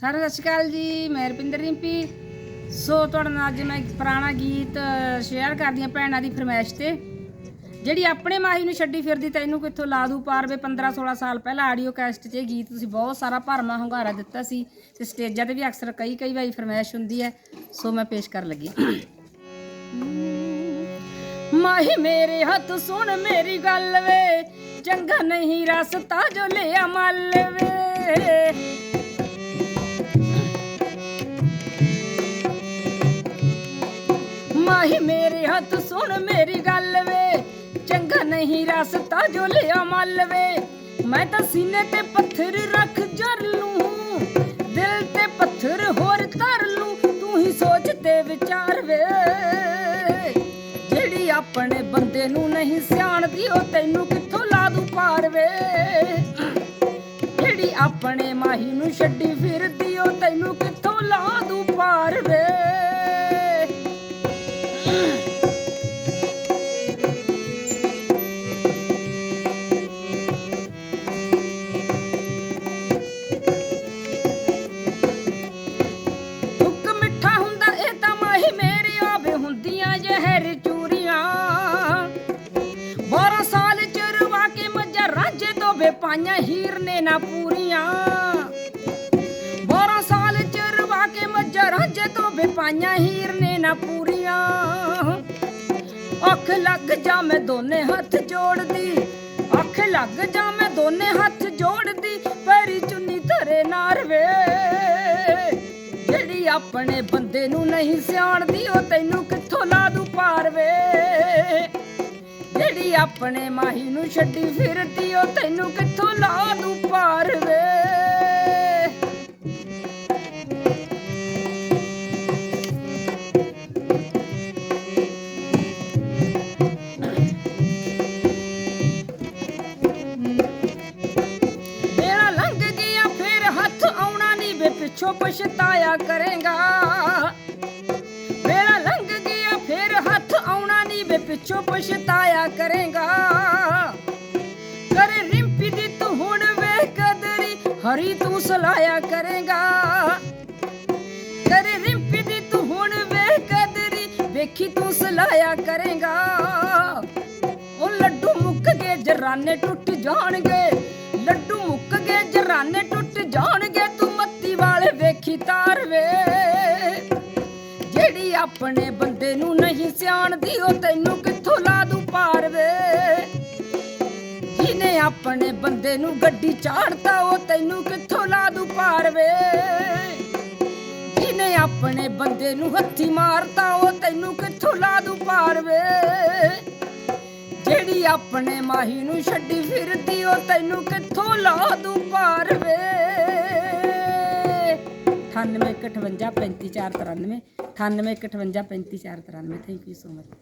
ਸਾਰਿਆਂ ਸਤਿ ਸ਼੍ਰੀ ਅਕਾਲ ਜੀ, ਮੈਂ ਰਪਿੰਦਰ ਰਿੰਪੀ। ਸੋ ਤੁਹਾਡੇ ਨਾਲ ਅੱਜ ਮੈਂ ਇੱਕ ਪੁਰਾਣਾ ਗੀਤ ਸ਼ੇਅਰ ਕਰਦੀ ਹਾਂ ਭੈਣਾਂ ਦੀ ਫਰਮਾਇਸ਼ ਤੇ। ਜਿਹੜੀ ਆਪਣੇ ਮਾਹੀ ਨੂੰ ਛੱਡੀ ਫਿਰਦੀ ਤੈਨੂੰ ਕਿੱਥੋਂ ਲਾ ਦੂ ਪਾਰ ਵੇ 15 16 ਸਾਲ ਪਹਿਲਾਂ ਆਡੀਓ ਕੈਸਟ 'ਚ ਇਹ ਗੀਤ ਤੁਸੀਂ ਬਹੁਤ ਸਾਰਾ ਭਰਮਾ ਹੁੰਗਾਰਾ ਦਿੱਤਾ ਸੀ ਤੇ ਸਟੇਜਾਂ ਤੇ ਵੀ ਅਕਸਰ ਕਈ ਕਈ ਵਾਰੀ ਫਰਮਾਇਸ਼ ਹੁੰਦੀ ਹੈ। ਸੋ ਮੈਂ ਪੇਸ਼ ਕਰਨ ਲੱਗੀ ਮਾਹੀ ਮੇਰੇ ਹੱਥ ਸੁਣ ਮੇਰੀ ਗੱਲ ਵੇ, ਚੰਗਾ ਨਹੀਂ ਰਸਤਾ ਜੋ ਲਿਆ ਮੱਲ ਵੇ। ਮਾਹੀ ਮੇਰੇ ਹੱਥ ਸੁਣ ਮੇਰੀ ਗੱਲ ਵੇ। ਚੰਗਾ ਨਹੀਂ ਰਸਤਾ ਜੋ ਲਿਆ ਮੱਲ ਵੇ। ਮੈਂ ਤਾਂ ਸੀਨੇ ਤੇ ਪੱਥਰ ਰੱਖ ਜਰ ਲੂੰ। ਦਿਲ ਤੇ ਪੱਥਰ ਹੋਰ ਧਰ ਲੂੰ। ਤੂੰ ਹੀ ਸੋਚ ਤੇ ਵਿਚਾਰ ਵੇ। ਜਿਹੜੀ ਆਪਣੇ ਬੰਦੇ ਨੂੰ ਨਹੀਂ ਸਿਆਣਦੀ, ਉਹ ਤੈਨੂੰ ਕਿੱਥੋਂ ਲਾ ਦੂ ਪਾਰ ਵੇ। ਜਿਹੜੀ ਆਪਣੇ ਮਾਹੀ ਨੂੰ ਛੱਡੀ ਫਿਰਦੀ, ਉਹ ਤੈਨੂੰ ਕਿੱਥੋਂ ਲਾ ਦੂ ਪਾਰ ਵੇ। ਰਾਂਝੇ ਹੀਰ ਨੇ ਨਾ ਪੂਰੀਆਂ। 12 ਸਾਲ ਚਰਵਾ ਕੇ ਮੱਝਾਂ ਰਾਂਝੇ ਤੋਂ ਬੇਪਾਈਆਂ ਹੀਰ ਨੇ ਨਾ ਪੂਰੀਆਂ। ਅੱਖ ਲੱਗ ਜਾ ਮੈਂ ਦੋਨੇ ਹੱਥ ਜੋੜਦੀ, ਅੱਖ ਲੱਗ ਜਾ ਮੈਂ ਦੋਨੇ ਹੱਥ ਜੋੜਦੀ, ਪੈਰੀ ਚੁੰਨੀ ਧਰੇ ਨਾਰ ਵੇ। ਜਿਹੜੀ ਆਪਣੇ ਬੰਦੇ ਨੂੰ ਨਹੀਂ ਸਿਆਣਦੀ, ਉਹ ਤੈਨੂੰ ਕਿੱਥੋਂ ਲਾ ਦੂ ਪਾਰ ਵੇ? ਜਿਹੜੀ ਆਪਣੇ ਮਾਹੀ ਨੂੰ ਛੱਡੀ ਫਿਰਦੀ, ਉਹ ਤੈਨੂੰ ਕਿੱਥੋਂ ਲਾ ਦੂ ਪਾਰ ਵੇ ਮੇਰਾ ਲੰਘ ਗਿਆ, ਫਿਰ ਹੱਥ ਆਉਣਾ ਨਹੀਂ ਵੇ, ਪਿੱਛੋਂ ਪਛਤਾਇਆ ਕਰੇਗਾ। ਪਿੱਛੋਂ ਪਛਤਾਇਆ ਕਰੇਗਾ। ਕਰ ਰਿੰਪੀ ਦੀ ਤੂੰ ਹੁਣ ਵੇ ਕਦਰੀ, ਹਰੀ ਤੂੰ ਸਲਾਇਆ ਕਰੇਗਾ। ਕਰ ਰਿੰਪੀ ਦੀ ਤੂੰ ਹੁਣ ਵੇ ਕਦਰੀ, ਵੇਖੀ ਤੂੰ ਸਲਾਇਆ ਕਰੇਗਾ। ਉਹ ਲੱਡੂ ਮੁੱਕ ਗਏ, ਜਰਾਨੇ ਟੁੱਟ ਜਾਣਗੇ। ਲੱਡੂ ਮੁੱਕ ਗਏ, ਜਰਾਨੇ ਟੁੱਟ ਜਾਣਗੇ। ਤੂੰ ਮੱਤੀ ਵਾਲੇ ਵੇਖੀ ਤਾਰ ਵੇ। ਜਿਹੜੀ ਆਪਣੇ ਨੂੰ ਨਹੀਂ ਸਿਆਣਦੀ, ਉਹ ਤੈਨੂੰ ਕਿੱਥੋਂ ਲਾ ਦੂ ਪਾਰ ਵੇ ਜਿਹਨੇ ਆਪਣੇ ਬੰਦੇ ਨੂੰ ਗੱਡੀ ਚਾੜਤਾ, ਉਹ ਤੈਨੂੰ ਕਿੱਥੋਂ ਲਾ ਦੂ ਪਾਰ ਵੇ ਜਿਹਨੇ ਆਪਣੇ ਬੰਦੇ ਨੂੰ ਹੱਥੀ ਮਾਰਤਾ, ਉਹ ਤੈਨੂੰ ਕਿੱਥੋਂ ਲਾ ਦੂ ਪਾਰ ਵੇ ਜਿਹੜੀ ਆਪਣੇ ਮਾਹੀ ਨੂੰ ਛੱਡੀ ਫਿਰਦੀ, ਉਹ ਤੈਨੂੰ ਕਿੱਥੋਂ ਲਾ ਦੂ ਪਾਰ ਵੇ 98 158 35 493 98 158 35 493 ਥੈਂਕ ਯੂ ਸੋ ਮਚ